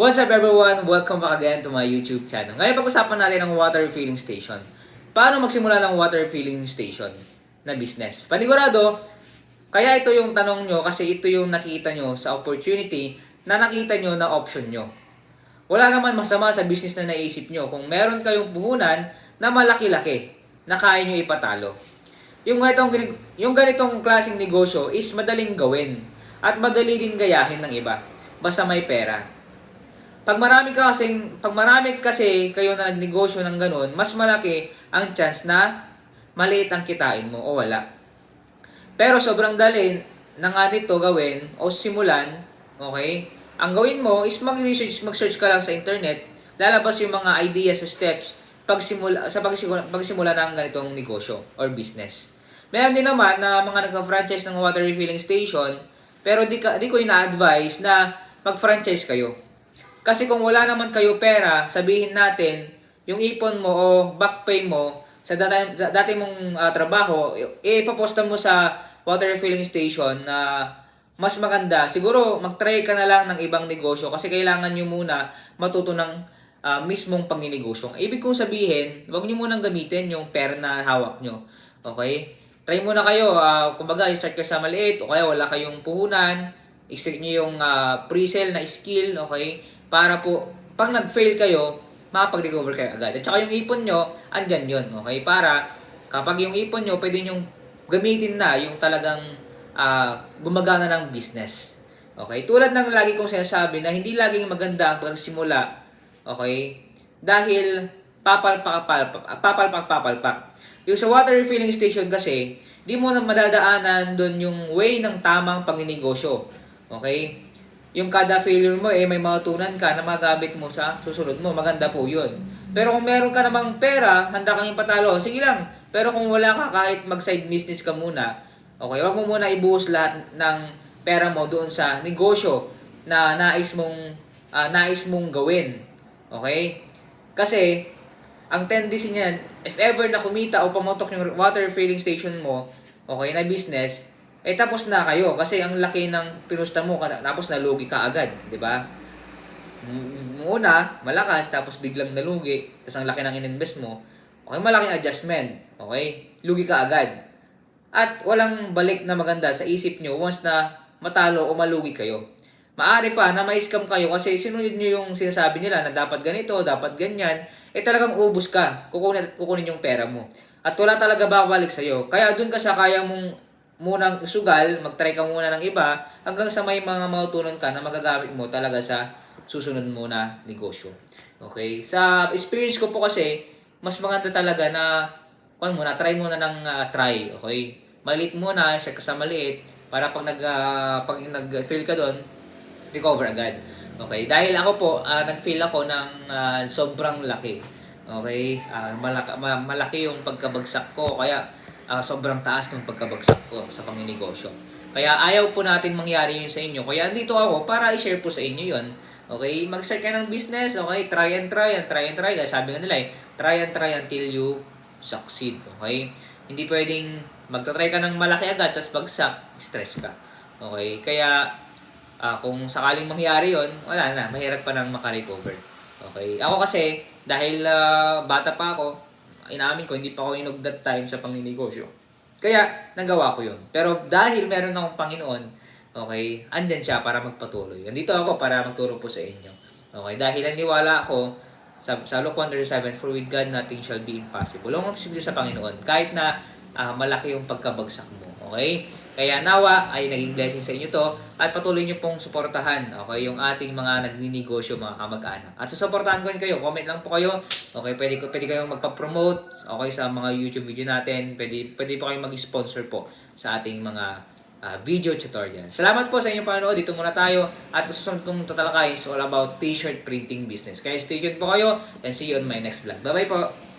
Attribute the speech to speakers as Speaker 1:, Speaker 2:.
Speaker 1: What's up everyone? Welcome back again to my YouTube channel. Ngayon pag-usapan natin ang water filling station. Paano magsimula ng water filling station na business? Panigurado, kaya ito yung tanong nyo kasi ito yung nakita nyo sa opportunity na nakita nyo na option nyo. Wala naman masama sa business na naisip nyo kung meron kayong puhunan na malaki-laki na kaya nyo ipatalo. Yung ganitong, yung ganitong klaseng negosyo is madaling gawin at madali din gayahin ng iba. Basta may pera. Pag marami ka kasing, pag marami kasi kayo na nagnegosyo ng ganun, mas malaki ang chance na maliit ang kitain mo o wala. Pero sobrang dali na nga nito gawin o simulan, okay? Ang gawin mo is mag-research, mag-search ka lang sa internet, lalabas yung mga ideas o steps pagsimula, sa pagsimula, pagsimula ng ganitong negosyo or business. Meron din naman na mga nagka-franchise ng water refilling station, pero di, ka, di ko ina-advise na mag-franchise kayo. Kasi kung wala naman kayo pera, sabihin natin, yung ipon mo o back pay mo sa dati, dati mong ah, trabaho, ipaposta mo sa water refilling station na mas maganda. Siguro, mag-try ka na lang ng ibang negosyo kasi kailangan nyo muna matuto ng ah, mismong panginegosyo. Ibig kong sabihin, huwag nyo munang gamitin yung pera na hawak nyo. Okay? Try muna kayo. ah, kumbaga, start ka sa maliit o kaya wala kayong puhunan. I-start nyo yung ah, pre-sale na skill. Okay? Para po, pag nag-fail kayo, makapag-recover kayo agad. At saka yung ipon nyo, andyan yun. Okay? Para kapag yung ipon nyo, pwede nyo gamitin na yung talagang ah, gumagana ng business. Okay? Tulad ng lagi kong sinasabi na hindi laging maganda ang pagsimula. Okay? Dahil papalpak, papalpak, papalpak, papalpak. Yung sa water refilling station kasi, di mo na madadaanan doon yung way ng tamang panginegosyo. Okay? Yung kada failure mo, eh, may matutunan ka na magamit mo sa susunod mo. Maganda po yun. Pero kung meron ka namang pera, handa kang ipatalo, sige lang. Pero kung wala ka, kahit mag-side business ka muna, okay, wag mo muna ibuhos lahat ng pera mo doon sa negosyo na nais mong, ah, nais mong gawin. Okay? Kasi, ang tendency niyan, if ever na kumita o pamotok yung water filling station mo, okay, na business, eh tapos na kayo kasi ang laki ng pinusta mo tapos nalugi ka agad, 'di ba? M- Una, malakas tapos biglang nalugi, tapos ang laki ng ininvest mo. Okay, malaking adjustment. Okay? Lugi ka agad. At walang balik na maganda sa isip nyo once na matalo o malugi kayo. Maari pa na ma-scam kayo kasi sinunod nyo yung sinasabi nila na dapat ganito, dapat ganyan, eh talagang ubus ka, kukunin, kukunin yung pera mo. At wala talaga babalik sa'yo. Kaya dun ka sa kaya mong munang sugal, mag-try ka muna ng iba, hanggang sa may mga mautunan ka na magagamit mo talaga sa susunod mo na negosyo. Okay? Sa experience ko po kasi, mas maganda talaga na, kung muna, try muna ng ah, try. Okay? Maliit muna, share ka sa maliit, para pag nag, ah, pag nag-fail ka doon, recover agad. Okay? Dahil ako po, ah, nag-fail ako ng ah, sobrang laki. Okay? Ah, malaki, ma- malaki yung pagkabagsak ko, kaya ah, sobrang taas ng pagkabagsak ko sa panginegosyo. Kaya ayaw po natin mangyari yun sa inyo. Kaya dito ako para i-share po sa inyo yun. Okay? Mag-start ka ng business. Okay? Try and try and try and try. Kaya sabi nga nila eh, try and try until you succeed. Okay? Hindi pwedeng magta-try ka ng malaki agad tapos bagsak, stress ka. Okay? Kaya ah, kung sakaling mangyari yon wala na. Mahirap pa nang makarecover. Okay? Ako kasi, dahil ah, bata pa ako, inamin ko, hindi pa ako inog that time sa panginegosyo. Kaya, nagawa ko yun. Pero dahil meron akong Panginoon, okay, andyan siya para magpatuloy. Andito ako para magturo po sa inyo. Okay, dahil naniwala ako sa, sa Luke 1.37, For with God, nothing shall be impossible. Ang posible sa Panginoon, kahit na ah, malaki yung pagkabagsak mo. Okay? Kaya nawa ay naging blessing sa inyo to at patuloy nyo pong suportahan okay, yung ating mga nagninegosyo, mga kamag-anak. At susuportahan ko rin kayo. Comment lang po kayo. Okay, pwede, pwede kayong magpa-promote okay, sa mga YouTube video natin. Pwede, pwede po kayong mag-sponsor po sa ating mga ah, video tutorial. Salamat po sa inyong panonood. Dito muna tayo. At susunod kong tatalakay is all about t-shirt printing business. Kaya stay tuned po kayo and see you on my next vlog. Bye-bye po!